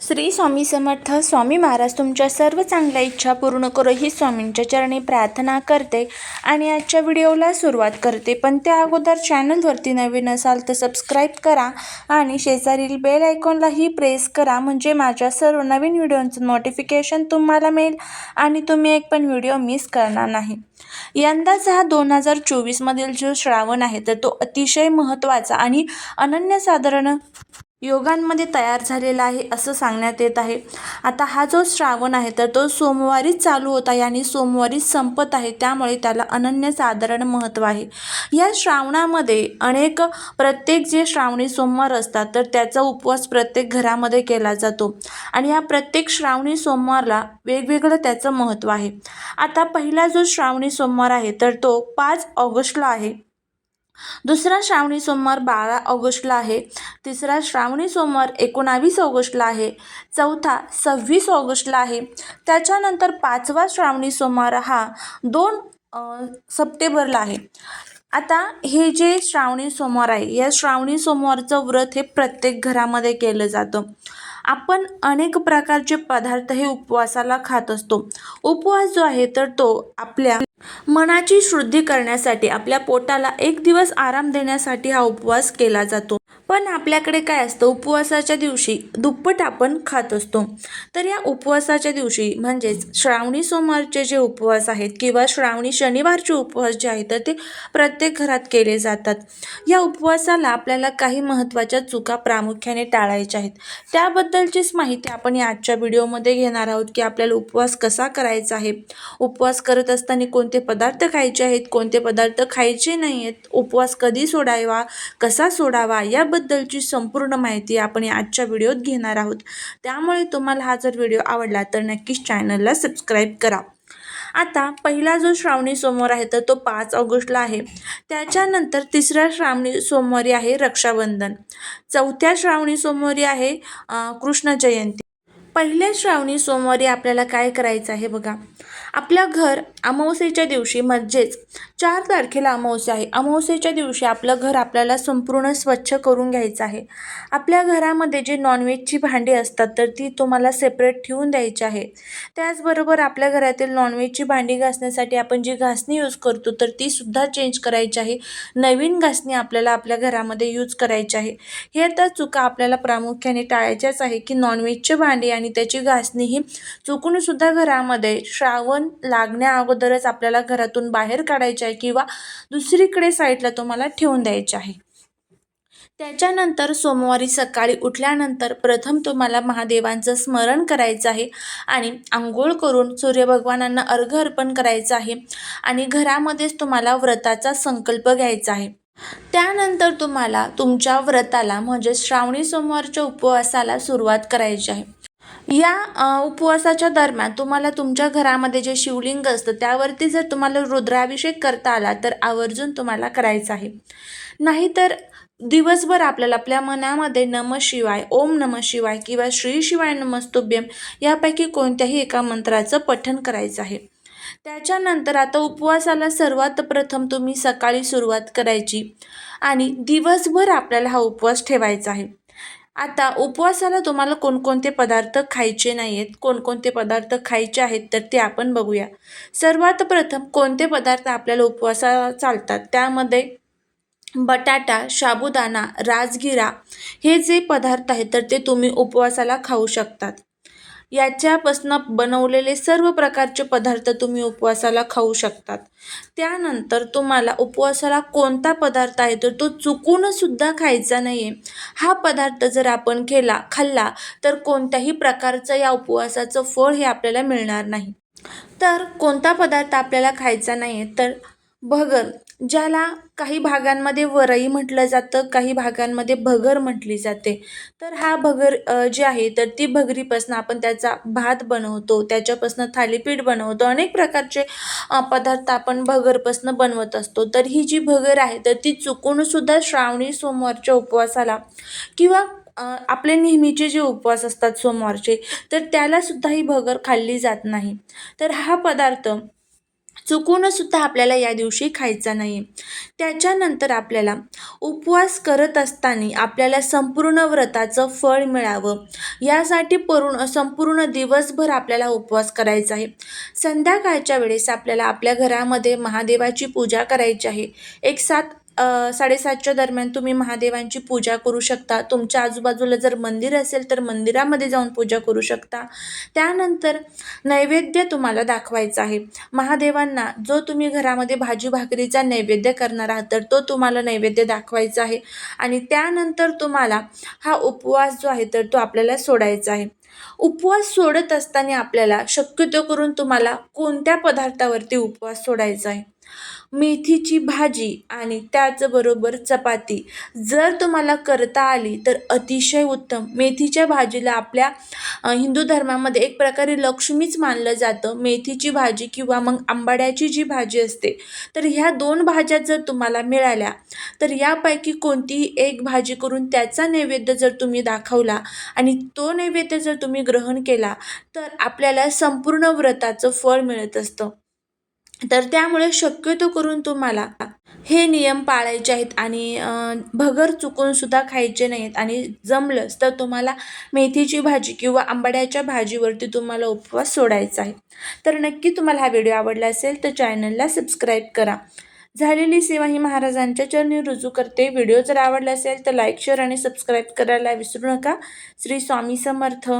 श्री स्वामी समर्थ स्वामी महाराज तुमच्या सर्व चांगल्या इच्छा पूर्ण करो ही स्वामींच्या चरणी प्रार्थना करते आणि आजच्या व्हिडिओला सुरुवात करते. पण त्या अगोदर चॅनलवरती नवीन असाल तर सबस्क्राईब करा आणि शेजारील बेल आयकॉनलाही प्रेस करा म्हणजे माझ्या सर्व नवीन व्हिडिओंचं नोटिफिकेशन तुम्हाला मिळेल आणि तुम्ही एक पण व्हिडिओ मिस करणार नाही. यंदाचा हा दोन हजार चोवीसमधील जो श्रावण आहे तर तो अतिशय महत्त्वाचा आणि अनन्यसाधारण योगांमध्ये तयार झालेला आहे असं सांगण्यात येत आहे. आता हा जो श्रावण आहे तर तो सोमवारीच चालू होता आणि सोमवारीच संपत आहे. त्यामुळे त्याला अनन्यसाधारण महत्त्व आहे. या श्रावणामध्ये अनेक प्रत्येक जे श्रावणी सोमवार असतात तर त्याचा उपवास प्रत्येक घरामध्ये केला जातो. आणि या प्रत्येक श्रावणी सोमवारला वेगवेगळं त्याचं महत्त्व आहे. आता पहिला जो श्रावणी सोमवार आहे तर तो पाच ऑगस्टला आहे. दुसरा श्रावणी सोमवार बारा ऑगस्टला आहे. तिसरा श्रावणी सोमवार एकोणावीस ऑगस्टला आहे. चौथा सव्वीस ऑगस्टला आहे. त्याच्यानंतर पाचवा श्रावणी सोमवार हा दोन सप्टेंबरला आहे. आता हे जे श्रावणी सोमवार आहे या श्रावणी सोमवारचं व्रत हे प्रत्येक घरामध्ये केलं जातं. आपण अनेक प्रकारचे पदार्थ हे उपवासाला खात असतो. उपवास जो आहे तर तो आपल्या मनाची शुद्धी करण्यासाठी आपल्या पोटाला एक दिवस आराम देण्यासाठी हा उपवास केला जातो. पण आपल्याकडे काय असतं? उपवासाच्या दिवशी दुप्पट आपण खात असतो. तर या उपवासाच्या दिवशी म्हणजेच श्रावणी सोमवारचे जे उपवास आहेत किंवा श्रावणी शनिवारचे उपवास जे आहेत तर ते प्रत्येक घरात केले जातात. या उपवासाला आपल्याला काही महत्त्वाच्या चुका प्रामुख्याने टाळायच्या आहेत. त्याबद्दलचीच माहिती आपण या आजच्या व्हिडिओमध्ये घेणार आहोत की आपल्याला उपवास कसा करायचा आहे. उपवास करत असताना कोणते पदार्थ खायचे आहेत कोणते पदार्थ खायचे नाही आहेत उपवास कधी सोडावा कसा सोडावा या याबद्दलची संपूर्ण माहिती आपण या आजच्या व्हिडिओत घेणार आहोत. त्यामुळे तुम्हाला हा जर व्हिडिओ आवडला तर नक्कीच चॅनलला सबस्क्राईब करा. आता पहिला जो श्रावणी सोमवार आहे तर तो पाच ऑगस्टला आहे. त्याच्यानंतर तिसऱ्या श्रावणी सोमवारी आहे रक्षाबंधन. चौथ्या श्रावणी सोमवारी आहे कृष्ण जयंती. पहिल्या श्रावणी सोमवारी आपल्याला काय करायचं आहे बघा. आपलं घर अमावस्येच्या दिवशी म्हणजेच चार तारखेला अमावस्या आहे. अमावस्येच्या दिवशी आपलं घर आपल्याला संपूर्ण स्वच्छ करून घ्यायचं आहे. आपल्या घरामध्ये जे नॉनव्हेजची भांडी असतात तर ती तुम्हाला सेपरेट ठेवून द्यायची आहे. त्याचबरोबर आपल्या घरातील नॉनव्हेजची भांडी घासण्यासाठी आपण जी घासणी यूज करतो तर ती सुद्धा चेंज करायची आहे. नवीन घासणी आपल्याला आपल्या घरामध्ये यूज करायची आहे. हे तर चुका आपल्याला प्रामुख्याने टाळायच्याच आहे की नॉनव्हेजची भांडी आणि त्याची घासणी ही चुकूनसुद्धा घरामध्ये श्रावण लागण्या अगोदरच आपल्याला घरातून बाहेर काढायचे आहे किंवा दुसरीकडे साईडला तुम्हाला ठेवून द्यायचे आहे. त्याच्यानंतर सोमवारी सकाळी उठल्यानंतर प्रथम तुम्हाला महादेवांचं स्मरण करायचं आहे आणि आंघोळ करून सूर्यभगवानांना अर्घ अर्पण करायचं आहे आणि घरामध्येच तुम्हाला व्रताचा संकल्प घ्यायचा आहे. त्यानंतर तुम्हाला तुमच्या व्रताला म्हणजे श्रावणी सोमवारच्या उपवासाला सुरुवात करायची आहे. या उपवासाच्या दरम्यान तुम्हाला तुमच्या घरामध्ये जे शिवलिंग असतं त्यावरती जर तुम्हाला रुद्राभिषेक करता आला तर आवर्जून तुम्हाला करायचं आहे. नाहीतर दिवसभर आपल्याला आपल्या मनामध्ये नम शिवाय ओम नम शिवाय किंवा श्री शिवाय नमस्तुभ्यम यापैकी कोणत्याही एका मंत्राचं पठण करायचं आहे. त्याच्यानंतर आता उपवासाला सर्वात प्रथम तुम्ही सकाळी सुरुवात करायची आणि दिवसभर आपल्याला हा उपवास ठेवायचा आहे. आता उपवासाला तुम्हाला कोणकोणते पदार्थ खायचे नाही आहेत कोणकोणते पदार्थ खायचे आहेत तर ते आपण बघूया. सर्वात प्रथम कोणते पदार्थ आपल्याला उपवासाला चालतात? त्यामध्ये बटाटा साबुदाणा राजगिरा हे जे पदार्थ आहेत तर ते तुम्ही उपवासाला खाऊ शकतात. याच्यापासनं बनवलेले सर्व प्रकारचे पदार्थ तुम्ही उपवासाला खाऊ शकतात. त्यानंतर तुम्हाला उपवासाला कोणता पदार्थ आहे तर तो चुकूनसुद्धा खायचा नाही आहे हा पदार्थ जर आपण केला खाल्ला तर कोणत्याही प्रकारचं या उपवासाचं फळ हे आपल्याला मिळणार नाही. तर कोणता पदार्थ आपल्याला खायचा नाही आहे तर भगर ज्याला काही भागांमध्ये वरई म्हटलं जातं काही भागांमध्ये भगर म्हटली जाते. तर हा भगर जे जी आहे तर ती भगरीपासून आपण त्याचा भात बनवतो त्याच्यापासून थालीपीठ बनवतो अनेक प्रकारचे पदार्थ आपण भगरपासून बनवत असतो. तर ही जी भगर आहे तर ती चुकूनसुद्धा श्रावणी सोमवारच्या उपवासाला किंवा आपले नेहमीचे जे उपवास असतात सोमवारचे तर त्यालासुद्धा ही भगर खाल्ली जात नाही. तर हा पदार्थ चुकून सुद्धा आपल्याला या दिवशी खायचा नाही. त्याच्यानंतर आपल्याला उपवास करत असताना आपल्याला संपूर्ण व्रताचं फळ मिळावं. यासाठी पूर्ण संपूर्ण दिवसभर आपल्याला उपवास करायचा आहे. संध्याकाळच्या वेळेस आपल्याला आपल्या घरामध्ये महादेवाची पूजा करायची आहे. एक सात साडेसातच्या दरम्यान तुम्ही महादेवांची पूजा करू शकता. तुमच्या आजूबाजूला जर मंदिर असेल तर मंदिरामध्ये जाऊन पूजा करू शकता. त्यानंतर नैवेद्य तुम्हाला दाखवायचा आहे. महादेवांना जो तुम्ही घरामध्ये भाजी भाकरीचा नैवेद्य करणार आहात तर तो तुम्हाला नैवेद्य दाखवायचा आहे. आणि त्यानंतर तुम्हाला हा उपवास जो आहे तर तो आपल्याला सोडायचा आहे. उपवास सोडत असताना आपल्याला शक्यतो करून तुम्हाला कोणत्या पदार्थावरती उपवास सोडायचा आहे? मेथीची भाजी आणि त्याचबरोबर चपाती. जर तुम्हाला करता आली तर अतिशय उत्तम. मेथीच्या भाजीला आपल्या हिंदू धर्मामध्ये एक प्रकारे लक्ष्मीच मानलं जातं. मेथीची भाजी किंवा मग आंबाड्याची जी भाजी असते तर ह्या दोन भाज्या जर तुम्हाला मिळाल्या तर यापैकी कोणतीही एक भाजी करून त्याचा नैवेद्य जर तुम्ही दाखवला आणि तो नैवेद्य जर तुम्ही ग्रहण केला तर आपल्याला संपूर्ण व्रताचं फळ मिळत असतं. तर त्यामुळे शक्यतो करून तुम्हाला हे नियम पाळायचे आहेत आणि भगर चुकून सुद्धा खायचे नाहीत आणि जमलंच तर तुम्हाला मेथीची भाजी किंवा आंबाड्याच्या भाजीवरती तुम्हाला उपवास सोडायचा आहे. तर नक्की तुम्हाला हा व्हिडिओ आवडला असेल तर चॅनलला सबस्क्राईब करा. झालेली सेवा ही महाराजांच्या चरणी रुजू करते. व्हिडिओ जर आवडला असेल तर लाईक शेअर आणि सबस्क्राईब करायला विसरू नका. श्री स्वामी समर्थ.